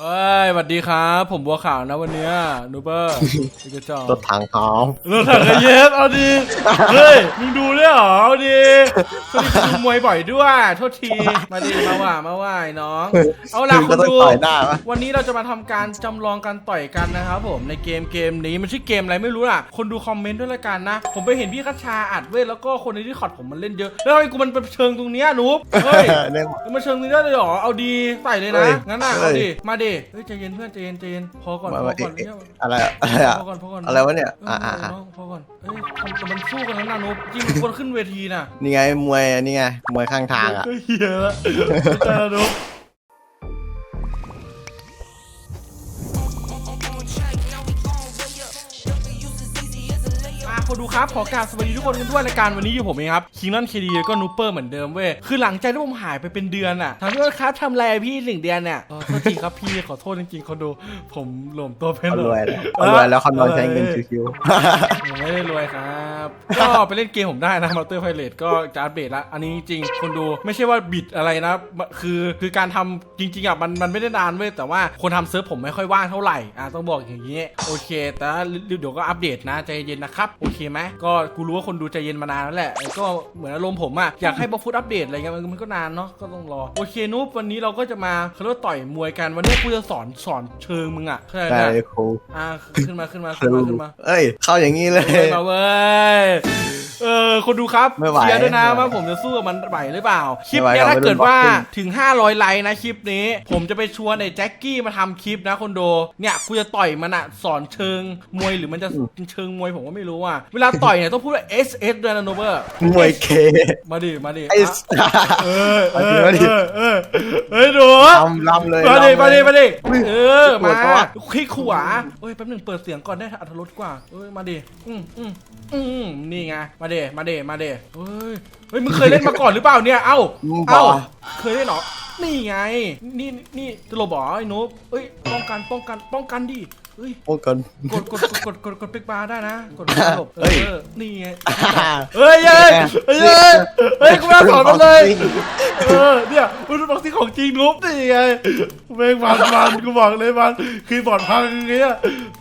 เอ้ยสวัสดีครับ ผมบัวขาวนะวันเนี้ยนูเบอร์พี่กระจอกรถถังพร้อมรถถังกระเย็บเอาดีเฮ้ยมึงดูด้วยเหรอเอาดีสวัสดีคุณดูมวยบ่อยด้วย โทษที มาดีมาว่ามาว่าไอ้น้อง เอาล่ะถึงคุก็ณต้องดูต่อยหน้าปะวันนี้เราจะมาทำการจำลองการต่อยกันนะครับผมในเกมเกมนี้มันชื่อเกมอะไรไม่รู้ล่ะ คนดูคอมเมนต์ด้วยละกันนะ ผมไปเห็นพี่คัชชาอัดเว้ยแล้วก็คนในที่คอร์ดผมมันเล่นเยอะ แล้วไอ้กูมันไปเชิงตรงเนี้ยหนูเฮ้ยเนี่ยมาเชิงนี้ได้เลยเหรอเอาดีใส่เลยนะเฮ้ยงั้นน่ะเฮ้เอายดิมาดิเฮ้ยใจเย็นเพื่อนใจเย็นใจเย็นพอก่อนมาพอมาก่อนเอ๊ะเนี่ยอะไรอะอะไรอะพอก่อนพอก่อนอะไรวะเนี่ยเอออ่าเออ่าอน้องพอก่อนเอ้ยทำแต่มันสู้กันแล้วนะนุ๊กจริงมันควรขึ้นเวทีน่ะนี่ไงมวยนี่ไงมวยข้างทางอะเฮ้ยเหี้ยละไม่ใช่แล้วนุ๊ก คนดูครับขอกราบสวัสดีทุกคนกันด้วยรายการวันนี้อยู่ผมเองครับคิงนอนเคดีแล้วก็นูเปอร์เหมือนเดิมเว้ยคือหลังจากที่ผมหายไปเป็นเดือนอะถามว่าครับทำอะไรอะพี่หนึ่งเดือนเนี่ยเออโทษทีครับพี่ขอโทษจริงๆคนดูผมหลวมตัวเป็นเขาหรวยแล้วเขารวยแล้วเขานอนใช้เงินชิวผมไม่ได้รวยครับ ก็ไปเล่นเกมผมได้นะมาเตอร์ไพเรตก็จะอัปเดตละอันนี้จริงๆคนดูไม่ใช่ว่าบิดอะไรนะ คือคือการทำจริงๆอะมันมันไม่ได้นานเว้ยแต่ว่าคนทำเซิร์ฟผมไม่ค่อยว่างเท่าไหร่อะต้องบอกอย่างนี้โอเค แต่เดี๋ยวก็อัปเดตนะใจเย็นนะครับโอเคไหมก็กูรู้ว่าคนดูใจเย็นมานานแล้วแหละแล้วก็เหมือนอารมณ์ผมอะอยากให้บอฟุตอัปเดตอะไรเงี้ยมันมันก็นานเนาะก็ต้องรอโอเคนุ๊บวันนี้เราก็จะมาเขาเรียกว่าต่อยมวยกันวันนี้กูจะสอนสอนเชิงมึงอะเข้าใจๆไหมได้ครูอะขึ้นมาขึ้นมาคขึ้นรูมาขึ้นมา เอ้ย เข้าอย่างนี้เลยเฮ้ยมาเว้ย เออคนดูครับไม่ไหวเชียร์ด้วยนะไม่ไหวว่าผมจะสู้กับมันไหวหรือเปล่า คลิปไม่ไหวเนี้ยเราถ้าไม่เกิดว่าโดนบล็อกถึง 500 ไลค์นะคลิปนี้ ผมจะไปชวนไอ้แจ็คกี้มาทำคลิปนะคนดูเนี่ยกูจะต่อยมันอะสอนเชิงมวยหรือมันจะเชิงมวยผมก็ไม่รู้อะเวลาต่อยเนี่ยต้องพูดว่า S S ด้วยนะโนเบอร์มวยเคมาดิมาดิไอ้อะสเออเออมาดิ เออเออเฮ้ยดูลำลำเลยมาดิลำมาดิเลยมาดิอุ้ยเออ ปวมาดปะวะคลิกขวาเอ้ย แป๊บหนึ่งเปิดเสียงก่อนได้อัตรสกว่า เอ้ย มาดิอืมอืมอืมนี่ไง มาเดมาเดมาเดเฮ้ยเฮ้ยมึงเคยเล่นมาก่อนหรือเปล่าเนี่ย เอ้ามึงบเอ้าอกเคยเล่นเหรอนี่ไง นี่นี่จะหลบเหรอไอ้หนุ๊เอ้ยป้องกันป้องกันป้องกันดิ เฮ้ยพวกกัน กดกดกดกดกดปิกบาร์ได้นะกดหลบเอเฮ้ย อนี่ไงเฮ้ยเฮ้ยเฮ้ยเฮ้ยเฮ้ยกูไม่เอาสอนมันเลยเออเนี่ยมันเป็นบ็อกซิ่งของจริงนุ๊บนี่ไงแม่งมันมันกูบอกเลยมันคือบอร์ดพังอย่างเงี้ย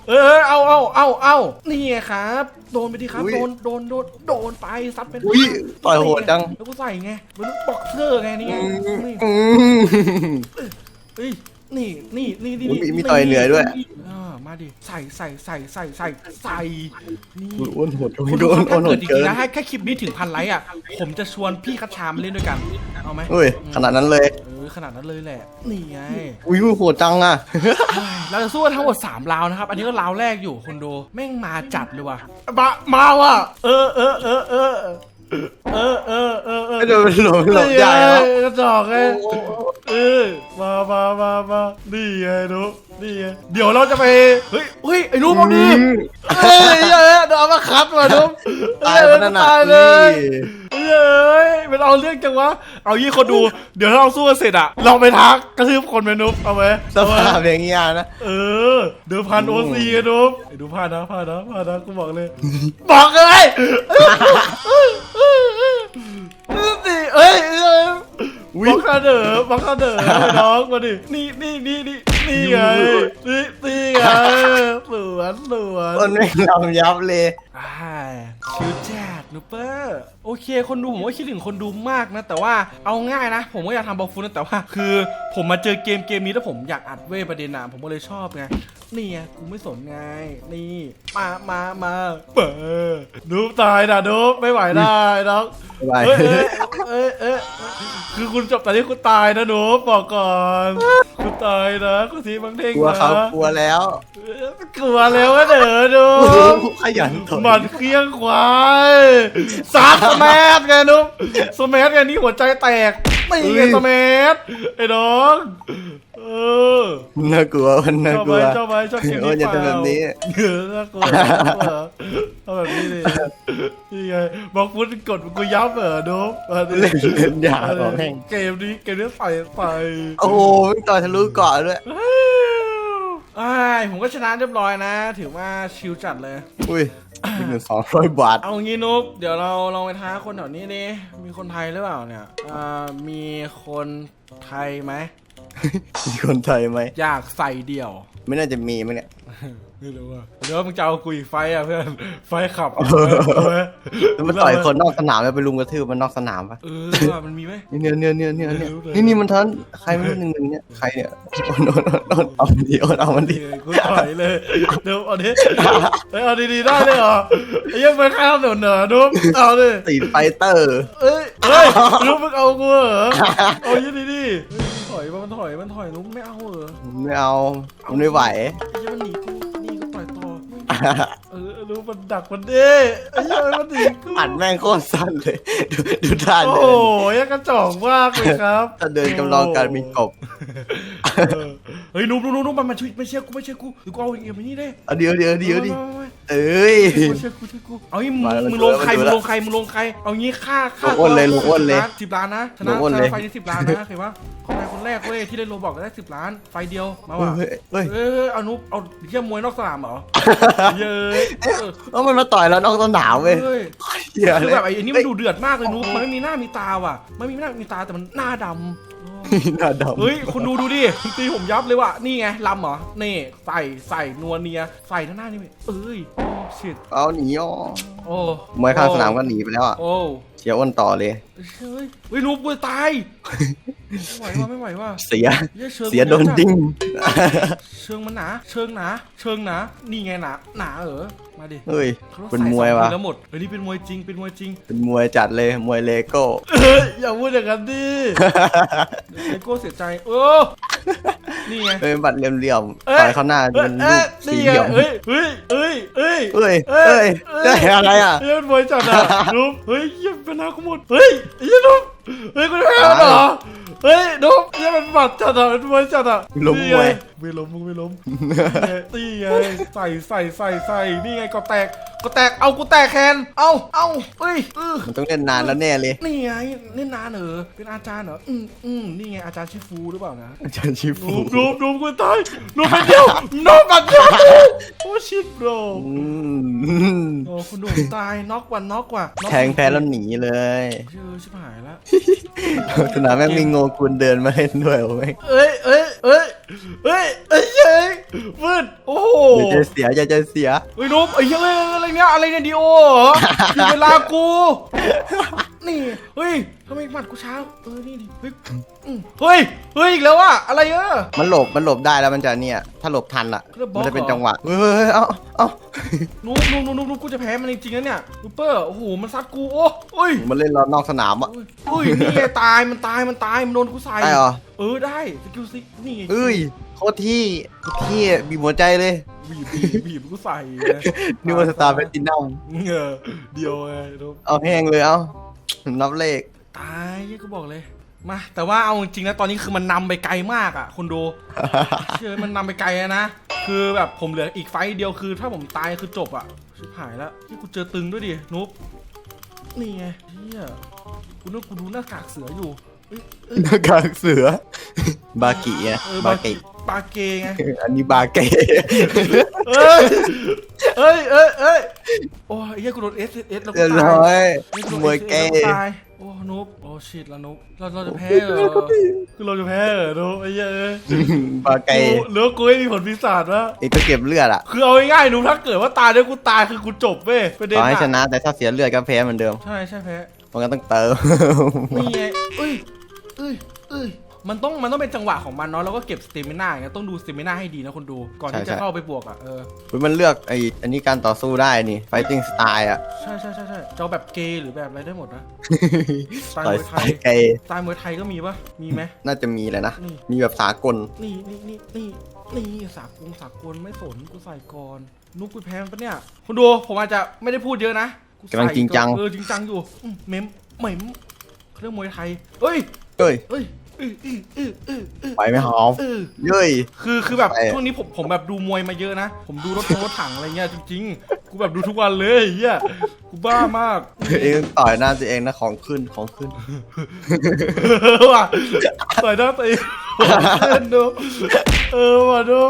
เออเอาเอาเอาเอานี่ไงครับ โดนไปดิครับอุ๊ย โดนโดนโดนโดนไปซัดเป็นอุ้ยต่อยโหดจังแล้วกูใส่ไงมันบ็อกเซอร์ไงนี่ไงนี่ อืม เอ้ยนี่นี่นี่นี่อุ๊ยมีต่อยเหนือด้วยอ่า มาดิใส่ใส่ใส่ใส่ใส่ใส่นี่อ้วนโหดคุณโดดูนครับอ้วถ้านโหเกิดดจเกิริงๆนนะให้แค่คลิปนี้ถึงพันไลค์อะผมจะชวนพี่คัชชามาเล่นด้วยกันเอาไหมอุ้ยขนาดนั้นเลยเออขนาดนั้นเลยแหละนี่ไงอุ้ยโหดจังอะเราจะสู้กันทั้งหมด3ราวนะครับ อันนี้ก็ราวแรกอยู่คุณดูแม่งมาจัดเลยว่ะมามาว่ะเออเออเออเออ เออเออเออเออไม่โดนหลบหลบใหญ่กระจอกไงเออมามามามานี่ไงนุ๊กนี่ไงเดี๋ยวเราจะไปเฮ้ยเฮ้ยไอ้นุ๊กเอาดิเฮ้ยเฮ้ยเดี๋ยวเอามาคัดมานุ๊กตายเฮ้ปะนั่นตายเลยเฮ้ยมันเอาเรื่องจังวะเอายี่คนดู เดี๋ยวถ้าเราสู้กันเสร็จอะเราไปทักกระทืบคนไปนุ๊บเอาไหมสภาพอย่างเงี้ยนะเออเดี๋ยวพันโอซีกันนุ๊บไอ้ดูพลาดนะพลาดนะพลาดนะกูบอกเลย บอกเลย Hey, บอกกันเด้อบอกกันเด้อน้องมาดิ นี่นี่นี่นี่นี่ไง นี่นี่ไงสวนสวนต้นไม่ลำยับเลย อ่าคิวแจ๊ดนูเปอร์โอเค คนดูผมก็คิดถึงคนดูมากนะ แต่ว่าเอาง่ายนะ ผมก็อยากทำบล็อกฟุตนะแต่ว่า คือ ผมมาเจอเกมเกมนี้แล้วผมอยากอัดเว้ยประเด็นนะผมก็เลยชอบไงนี่ไงกูไม่สนไงนี่มามามาเปิดนูบตายนะนูบไม่ไหวได้น้องไม่ไหวเอ้ยเอ้ย เอ้ยเอ้ยคือคุณจบแต่ที่คุณตายนะนูบบอกก่อน คุณตายนะคุณทีบังเท่งกลัวนะเขากลัวแล้วกลัวแล้วว่าเด้อดูขยันถอยมันเคลี้ยงควายซัดสแมัไงนุ๊กสแมัไงนี่หัวใจแตกไม่ไงสแมัไอ้น้องเออน่ากลัวมันน่าชอบกไหมลัวชอบไหมชอบเกมโอ้นี้ยอย่าเปล่าทำแบบนี้ เออน่ากลัวน่ากลัวเอาแบบนี้ดินี่ไงบอกฟุตกดกูยับเหรอนุ๊กมาดิเล่นเล่นยาของแห้งเกมนี้เกมนี้ใส่ใส่ โอ้โหวิ่งต่อยทะลุเกาะด้วยอ้ายผมก็ชนะเรียบร้อยนะ ถือว่าชิลจัดเลย อุ้ยมีเงินสองร้อยบาท เอางี้นุ๊กเดี๋ยวเราลองไปท้าคนแถวนี้ดิมีคนไทยหรือเปล่าเนี่ยอ่ามีคนไทยไหม มีคนไทยไหม อยากใส่เดี่ยว ไม่น่าจะมีมั้งเนี่ย ไม่รู้ว่าเดี๋ยวมึงจะเอากุยไฟอะเพื่อน ไฟขับเออแล้วมันต่อยคนนอกสนามแล้วไปลุมกระทืบมันนอกสนามปะเออว่ะมันมีไหมเนี่ยเนี่ยเนี่ยเนี่ยเนี่ยเออรู้เลยนี่นี่มันทันใครไม่รู้หนึ่งหนึ่งเนี่ย ใครเนี่ยโอนโอนโอนเอามันดีโอนเอามันดีเออกูถอยเลย เดี๋ยวเอาดิเอ้ยเอาดีๆได้เลยเหรอไอ้เหี้ยังไปข้ามถนนเหรอนุ๊กเอาดิตีไฟเตอร์ เอ้ยเอ้ยนุ๊กมึงเอากูเหรอเอายี่ดีดิ เฮ้ยมันถอยมันถอยมันถอยนุ๊กไม่เอาเหรอไม่เอามันไม่ไหวไอ้เหี้ยังมันหนีกูนี่ก็ต่อยต่อเออรู้มันดักมันเด้ไอ้เหี้ยังมันหนีกูอัดแม่งโคตรสั้นเลย ดูดูท่าโอ้เดิโหนยังกระจอกมากเลยครับถ้าเดินจำลองการบินกบ เออ เฮ้ยนุ๊กนุ๊กนุ๊กมันมาช่วยไม่เชื่อกูไม่เชื่อกูเดี๋ยวกูเอาเอ็มไปนี่ได้เอาเดี๋ยวเดี๋ยวเดี๋ยวดิมามามาเอ้ยมาเชื่อกูเชื่อกูเอางี้มึงมาแล้วมึงลงใครมามึงแล้วลงใครมึงลงใครเอางี้ค่าค่าลงอ้นเลยลงอ้นเลยสิบล้านนะชลนะงอ้นชเลยนะไฟนี้สิบล้านนะเห็นปะคนไหนคนแรกเว้ยที่ได้โลบอกก็ได้สิบล้านไฟเดียวมาว่ะเฮ้ยเฮ้ยเอ้ยเอานุ๊กเอาเยี่ยมวยนอกสนามเหรอเย้ยเออเอ้ามันมาต่อยแล้วนอกสนามเว้ยเฮ้ยเหี้ยคือเลยแบบไอ้นี่มันดูเดือดมากเลยนุ๊กมันไม่มีหน้ามีตาว่ะไม่มีหน้ามีตาแต่มันหน้าดำ หน้าดำเฮ้ยคุณดูดูดิคุณตีผมยับเลยว่ะนี่ไงลำเหรอนี่ใส่ใส่นัวเนียใส่ทั้งหน้านี่เอ้ยโอ้ชิตเอาหนีอ๋อโอ้มวยข้างสนามก็หนีไปแล้วอะโอ้ เชียร์อ้นต่อเลย เฮ้ยเฮ้ยลูกกูตายไม่ไหวว่ะไม่ไหวว่ะเสีย เหี้ยเชิงเสียโดนดิ้งเชิงมันหนา เชิงหนา เชิงหนา นี่ไงหนา หนาเออมาดิเฮ้ย ขาต้องเป็นใส่มวยสองวะทีแล้วหมดเฮ้ยนี่เป็นมวยจริง เป็นมวยจริง เป็นมวยจัดเลย มวยเลโก้ เฮ้ยอย่าพูดอย่างนั้นดิไอโก้เสียใจ เออ นี่ไงเป็นบัตรเหลี่ยมๆเอ้ยต่อยเข้าหน้าเอ้เป็ยนเอ้ลูยกนี่สี่ไงเหลี่ยมเฮ้ยเฮ้ยเฮ้ยเฮ้ยเฮ้ยเอ้เฮ้ยยเอ้ได้ยอะไรอะเฮ้ยมันบอยจัดอะนุ๊บเฮ้ยเหี้ยเป็นนาขโมดเฮ้ยเหี้ยนุ๊บเฮ้ยคุณแพ้แล้วเหรอ เฮ้ยนุ๊บเหี้ยมันบัดจัดอะมันบอยจัดอะล้มมวย ไม่ล้มมึงไม่ล้มตีไงใส่ใส่ใส่ใส่นี่ไงก็แตกก็แตกเอากูแตกแคนเอาเอาเอ้ยเออมันต้องเล่นนานแล้วแน่เลยนี่ไงนี่นานเหรอเป็นอาจารย์เหรออืมอืมนี่ไงอาจารย์ชิฟูหรือเปล่านะอาจารย์ชิฟูนูบนูบนูบกูตายนูบไปเดียวนูบแบบเดียวโอ้ชิตโบรอืมโอ้คุณหนุ่มตายน็อกวันน็อกว่ะน็อกแทงแพ้แล้วหนีเลยเชื่อชิบหายแล้วสนามแม่งมีโงกุลเดินมาเล่นด้วยโอ้ยเอ้ยเอ้ยเอ้ยเอ้ยเอ้ยเอ้ยมืดโอ้โหอย่าใจเสียอย่าใจเสียเฮ้ยนุ๊บไอ้เหี้ยเอ้ยอะไรเนี่ยอะไรเนี่ยดีโอเหรอผิดเวลากู นี่เฮ้ยทำไมหมัดกูช้าเออนี่ดิเฮ้ยอืมเฮ้ยเฮ้ยอีกแล้วอะอะไรเออ มันหลบมันหลบได้แล้วมันจะเนี่ย ถ้าหลบทันอะแล้วบล็อก มันจะเป็นเหรอจังหวะเฮ้ยเอ้าเอ้านุ๊บนุ๊บนุ๊บนุ๊บนุ๊บกูจะแพ้มันจริงๆนะเนี่ยนูเปอร์โอ้โหมันซัดกูโอ้เอ้ยมันเล่นเรานอกสนามอะ เอ้ยนี่ไงตายมันตายมันตายมันโดนกูใส่ได้เหรอ เออได้สกิลซิกนี่ไงเอ้ยโคตรที่โคตรที่บีบหัวใจเลยบีบบีบบีบกูใส่ไงนึกว่าสตาร์แพลตินัมเออเดียวไงนุ๊บเอาแห้งเลยเอ้า นับเลข ตายยี่ก็บอกเลย มา แต่ว่าเอาจริงๆนะตอนนี้คือมันนำไปไกลมากอะคุณดู เชื่อมันนำไปไกลอะนะ คือแบบผมเหลืออีกไฟต์เดียวคือ ถ้าผมตายคือจบอะชิบหายแล้วที่กูเจอตึงด้วยดินุ๊บนี่ไงเฮียกูนึกกูดูหน้ากากเสืออยู่เอ้ยเอ้ย หน้ากากเสือ บากิอะเออบาบากิบาเกไงอันนี้บาเกเอ้ยเอ้ยเอ้ยเอ้ยโอ้ยเฮียกูโดนเอสเอสแล้วกูเรียบตาร้อยยมวยเกแล้วย์ตายโอ้นุ๊บโอ้ชิตแล้วนุ๊บเราเราจะแพ้เหรอคือเราจะแพ้เหรอนุ๊บไอ้เหี้ยเอ้ยบาเกกูเหลือกูไม่มีผลพิศาจวะอีกก็เก็บเลือดอะคือเอาง่ายๆหนูถ้าเกิดว่าตายแล้วกูตายคือกูจบเว้ยประเด็นขอให้ชอะนะแต่ถ้าเสียเลือดก็แพ้เหมือนเดิมใช่ใช่แพ้เพราะงั้นต้องเติม นี่ไงเอ้ย เอ้ยเอ้ยมันต้องมันต้องเป็นจังหวะของมันเนาะแล้วก็เก็บสเตมิน่าอย่างเงี้ยต้องดูสเตมิน่าให้ดีนะคนดู ก่อนที่ใช่จะใช่เข้าไปบวกอะเออเฮ้ยมันเลือกไอ้อันนี้การต่อสู้ได้นี่ fighting style อะ ใช่ใช่ใช่ใช่จะเอาแบบเกย์หรือแบบอะไรได้หมดนะสไตล์ต่อยมวยสไทไตยล์ไกลสไตล์มวยไทยก็มีปะมีไหมน่าจะมีแหละนะนี่มีแบบสากล นี่นี่นี่นี่นี่สากลสากลไม่สนกูใส่ก่อนนุกกูแพ้มันปะเนี่ยคุณดูผมอาจจะไม่ได้พูดเยอะนะกูใส่กำลังจริงจังเออจริงจังอยู่อืมเมมเหมมเรื่องมวยไทยเอ้ย เอ้ยเอ้ยเออเออเออเออเออไปไหมหอมเออเย้ย คือคือแบบไป ช่วงนี้ผมผมแบบดูมวยมาเยอะนะ ผมดูรถทงรถถังอะไรเงี้ยจริงๆ กูแบบดูทุกวันเลยไอ้เฮียกูบ้ามาก เองต่อยหน้าตัวเองนะของขึ้นของขึ้น เออว่ะต่อยหน้าตีเล่นดูเออว่ะดู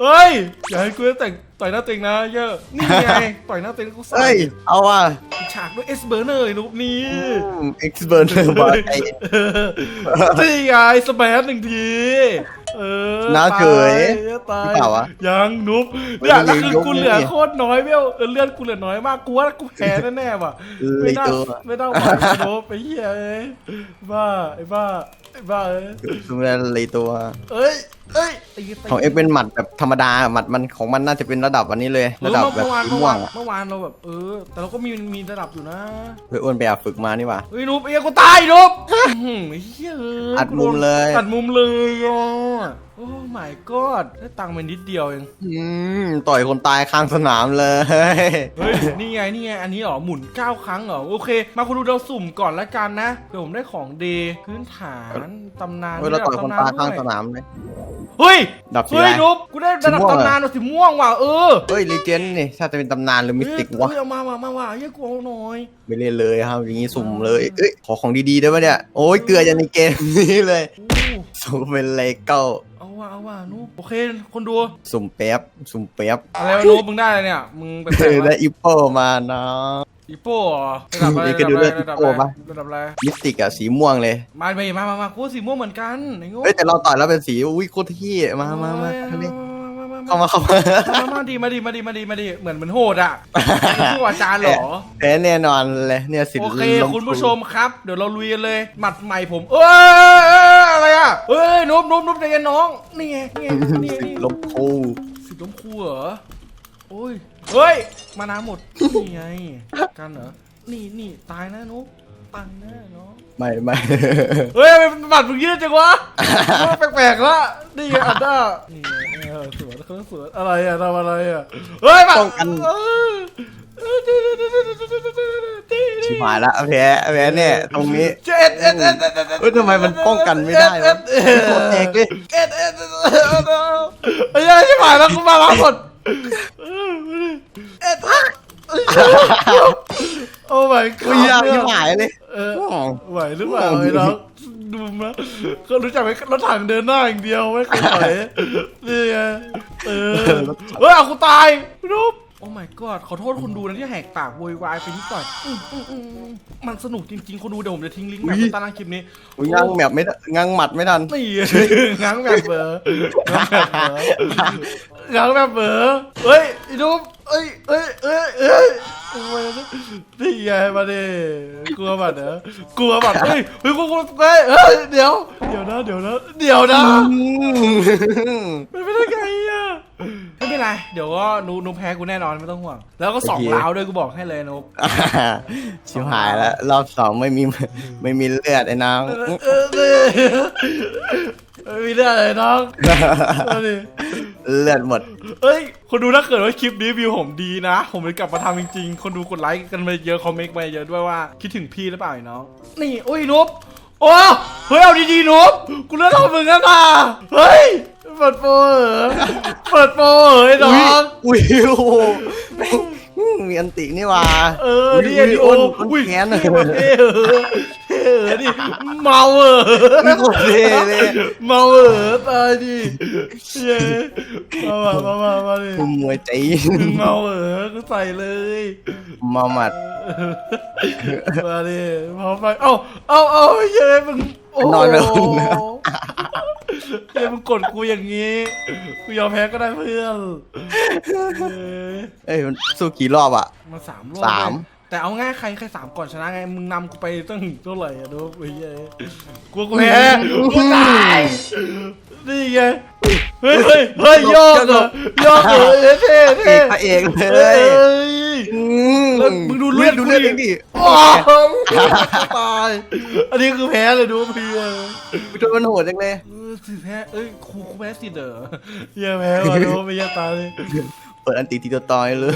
เฮ้ยอย่าให้กูได้แต่งต่อยหน้าเต็งนะเยอะนี่ไงต่อยหน้าเต็งกูใส่เฮ้ย เอาว่ะฉากด้วยเอสเบอร์เนอร์นุ๊กนี่เอ็กซ์เบิร์นบอลไอนี่ไงสเปซหนึ่งที เออน้าเขยตายหรือเปล่าวะยังนุ๊บเฮ้ยเนี่ยแล้วคือยังยกกูเหลือเนี่ยโคตรน้อยเบี้ยวเออเลือดกูเหลือน้อยมากกูว่ากูแพ้แน่ๆว่ะไม่น่าเลยตัวไม่น่าไหวนุ๊บไปเหี้ยเอ้ยบ้าไอ้บ้าไอ้บ้าเอ้ยซูมเลยตัว เอ้ยเอ้ยไอ้หี้ยของเอ็กเป็นหมัดแบบธรรมดาหมัดมันของมันน่าจะเป็นระดับอันนี้เลย เอระอดับเมื่อแบบเมื่อวานสีเมื่อม่ววางนอะเมื่อวานเราแบบเออ แต่เราก็มีมีระดับอยู่นะเฮ้ยอ้วนไปอาบฝึกมานี่หว่า เฮ้ยนุ๊บเอ้ยกูตายนุ๊บอื้อหือไอ้เหี้ยเอ้ยอัดมุมเลย อัดมุมเลยอะโอ้ my god ได้ตังค์ไปนิดเดียวเองอืมต่อยคนตายข้างสนามเลย เฮ้ยนี่ไงนี่ไงอันนี้เหรอหมุน 9 ครั้งเหรอโอเค มาคุณดูเราสุ่มก่อนละกันนะเดี๋ยวผมได้ของเดย์พื้นฐานตำนานเฮ้ยเราต่อยคนตายข้างสด้วยนามเลย เฮ้ยดับสีเฮ้ยอะไรนุ๊บกูได้ระดับสีม่วงเหรอตำนานว่ะสีม่วงว่ะเออเฮ้ยเลเจนด์นี่ถ้าจะเป็นตำนานหรือมิสติกวะเฮ้ยเอามามามาว่ะเฮ้ยกูเอาหน่อย ไม่เล่นเลยครับ อย่างนี้สุ่มเลยเอ้ยขอของดีๆได้ปะเนี่ย โอ้ยเกลือจะในเกมนี้เลยโอ้สุ่มเป็นเลเก้าเอาว่ะเอาว่ะนุ๊บโอเคคนดู สุ่มแป๊บสุ่มแป๊บอะไรวะนุ๊บมึงได้อะไรเนี่ย มึงเป็นเออได้อีโปมานะ อีโป้เหรอระดับอะไรนี่ก็ดูระเลืดัอบดอะไรอีโป้ปะ ระดับอะไรมิสติกอะสีม่วงเลย มาไปมามามากูสีม่วงเหมือนกันไอ้โง่เฮ้ยแต่เราต่อยแล้วเป็นสีอุ้ยโคตรเที่มามามาเออทางนี้มามาเข้ามาเข้ามามามาดีมาดีมาดีมาดีมาดีเหมือนเหมือนโหดอะผู้อาจารย์เหรอ แพ้แน่นอนเลยเนี่ยสิโอเคลงทุนคุณผู้ชมครับ เดี๋ยวเราลุยกันเลย หมัดใหม่ผม เอ้ยอะไรอะเอ้ยนุ๊บนุ๊บนุ๊บใจเย็นน้อง นี่ไงนี่ไงนี่ไงสินี่ลบคูสิบล้มครูเหรอ โอ้ย เฮ้ย มาน้ำหมด นี่ไง กันเหรอ นี่นี่ตายนะนุ๊บตายนะน้องไม่ไม่ เฮ้ยทำไมบัตรมึงยืดจังวะ แปลกๆละนี่ไงอันด้านี่ไงเออสวนเขาสวนอะไรอะทำอะไรอะเฮ้ยบัตรป้องกัน เออเออดีดีดีดีดีดีดีดีชิบหายละแพ้แพ้เนี่ยตรงนี้ เจ็ดเอ็ดเอ็ดเอ็ดเอ็ดเฮ้ยทำไมมันป้องกันไม่ได้วะเอ็ดโคตรแตกเลย เอ็ดเอ็ดเอ็ดเอ็ดไอ้ยังชิบหายแล้วกูมาล้างหมดเอ็ด โอ้ my อุ้ย god ยากชิบหายเลยเออไหวหรือเปล่าไอ้น้องดูมั้ยก็รู้จักไหมรถถังเดินหน้าอย่างเดียวไม่เคยถอยนี่ไงเออเฮ้ยเอากูตายรูปโอ้ my god ขอโทษคนดูนะที่แหกปากโวยวายไปนิดหน่อยอืมอืมอืมมันสนุกจริงๆ คนดูเดี๋ยวผมจะทิ้งลิงก์แบบอุ๊ยใต้ล่างคลิปนี้อุ้ยง้างแบบไม่ทันง้างหมัดไม่ทัน นี่ ง้างแบบเบอร์ง้างแบบเบอร์ง้างแบบเบอร์เฮ้ยไอ้นุ๊ก เอ้ยเอ้ยเอ้ยเอ้ยทำไมนะนี่ไงมาดิกลัวบัตรเหรอกลัวบัตรเฮ้ยเฮ้ยกูกูเฮ้ยเฮ้ยเดี๋ยวเดี๋ยวนะเดี๋ยวนะเดี๋ยวนะเป็นไปได้ไงอะไม่เป็นไรเดี๋ยวก็นูนูแพ้กูแน่นอนไม่ต้องห่วง แล้วก็สองโอเคลาวด้วยกูบอกให้เลยนุ๊กชิบหายแล้ว รอบสองไม่มีไม่มีเลือดไอ้น้อง เออเออเออไม่มีเรื่องอะไรน้องเอาดิเลือดหมดเอ้ย คนดูถ้าเกิดว่าคลิปนี้วิวผมดีนะ ผมจะกลับมาทำจริงๆ คนดูกดไลค์กันมาเยอะ คอมเมนต์มาเยอะด้วยว่า คิดถึงพี่หรือเปล่าไอ้น้อง นี่โอ้ยนุ๊บโอ้เฮ้ย เอาดีๆนุ๊บกูเลือกทำมึงกันนะเฮ้ย เปิดโปรเหรอเปิดโปรเหรอไอ้น้อง อุ้ยโอ้โหมีอันตินี่หว่าเออ นี่ไอ้ดิโออุ้อุ้ยยแขนเท่ว่ะเท่เออ เท่เออดิเมาเออไม่โคตรเท่เลยเมาเออตายดิเย้มามามามามาดิมุมมวยใจเมาเออก็ใส่เลยมาหมัดมาดิพอไปเอ้าเอ้าเอ้าเย้มึงโอ้โหนอนแล้วเย้มึงกดกูอย่างงี้กูยอมแพ้ก็ได้เพื่อนเย้เอ้ยมันสู้กี่รอบอะมาสามรอบสามเลย แต่เอาง่ายใครใครสามก่อนชนะไงมึงนำกูไปตั้งเท่าไหร่อะดูไอ้เหี้ยกลัวกูแพ้กูตายนี่ไงเฮ้ยเฮ้ยเฮ้ยโยกเหรอโยกเหรอเท่เท่พระเอเท่กพระเอกเลเฮ้ยยอืแล้วมึงดูเลือดดูกูเลือดดิดิโอ้โหตายอันนี้คือแพ้เลยดูพี่เออดูมันโหดจังเลยเออสิแพ้เอ้ยครูครูแพ้สิเด้อเหี้ยแพ้ว่ะดูไม่เหี้ยตายเลย เปิดอันติทีตัวตอยเลย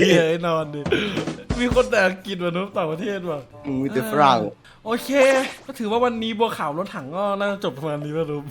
เหี้ยไอ้นอนดิ มีคนแต่อังกฤษว่ะนุ๊กต่างประเทศว่ะมึงมีแต่ฝรั่ง โอเค ก็ถือว่าวันนี้บัวขาวรถถังก็น่าจะจบประมาณนี้แล้วนุ๊ก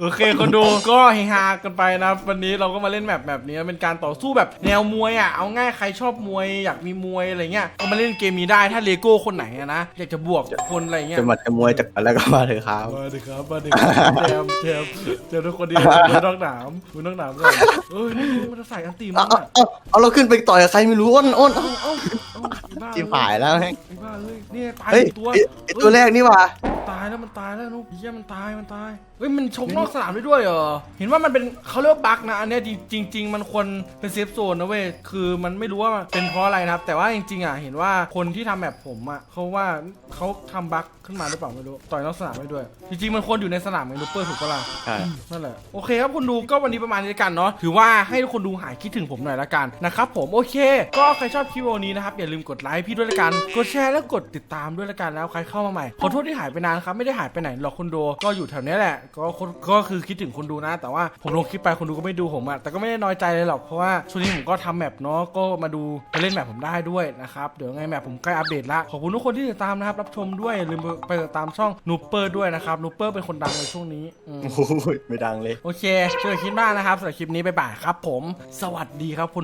โอเคคนดูก็เฮฮากันไปนะวันนี้เราก็มาเล่นแบบแบบนี้เป็นการต่อสู้แบบแนวมวยอะเอาง่ายใครชอบมวยอยากมีมวยอะไรเงี้ยก็มาเล่นเกมนี้ได้ถ้าเลโก้คนไหนอะนะอยากจะบวกคนอะไรเงี้ยจะมาจะมวยจากอะไรก็มาเถอะครับมาดิครับมาดิครับแจมแจมเจอทุกคนดีมือน้องหนามมือน้องหนามก่อนเอ้ยนี่มันจะใส่อันตีเอามันเอาอะเอาเอาเราขึ้นไปต่อยกับใครไม่รู้อ้นอ้นเอาเอาเอาไอ้บ้าจิ้มหายแล้วแม่ง ไอ้บ้าเอ้ยนี่ตายเฮ้ยตัวไอ้ไอตัวแรกนี่หว่ะตายแล้วมันตายแล้วนุ๊กเฮียมันตายมันตายเฮ้ยมันชกนอกสนามได้ด้วยเหรอ เห็นว่ามันเป็นเขาเรียกว่าบั๊กนะ อันเนี้ยจริงจริง ๆ มันควรเป็นเซฟโซนนะเว้ย คือมันไม่รู้ว่าเป็นเพราะอะไรนะครับ แต่ว่าจริงๆอะเห็นว่าคนที่ทำแบบผมอะเขาว่าเขาทำบั๊กขึ้นมาหรือเปล่าไม่รู้ ต่อยนอกสนามได้ด้วย จริงๆมันควรอยู่ในสนามไงลูเปอร์ถูกปะล่ะ ใช่ นั่นแหละโอเคครับคุณดูก็วันนี้ประมาณนี้ละกันเนาะถือว่าให้ทุกคนดูหายคิดถึงผมหน่อยละกันนะครับผมโอเค ก็ใครชอบคลิปวันนี้นะครับ อย่าลืมกดไลค์พี่ด้วยละกัน กดแชร์แล้วกดติดตามด้วยละกันแล้วใครเข้ามาใหม่ขอโทษที่หายไปนานครับไม่ได้หายไปไหนหรอกคนดูก็อยู่แถวเนี้ยแหละก็คนก็คือคิดถึงคนดูนะ แต่ว่าผมลงคลิปไปคนดูก็ไม่ดูผมอะแต่ก็ไม่ได้น้อยใจเลยหรอกเพราะว่าช่วงนี้ผมก็ทำแมปเนาะก็มาดูมาเล่นแมปผมได้ด้วยนะครับเดี๋ยวไงแมปผมใกล้อัปเดตละขอบคุณทุกคนที่ติดตามนะครับรับชมด้วยอย่าลืมไปติดตามช่องนูเปอร์ด้วยนะครับนูเปอร์เป็นคนดังในช่วงนี้อืมโอ้ยไม่ดังเลยโอเคเจอกันคลิปหน้านะครับสำหรับคลิปนี้บ๊ายบายครับ ผม สวัสดีครับคุณ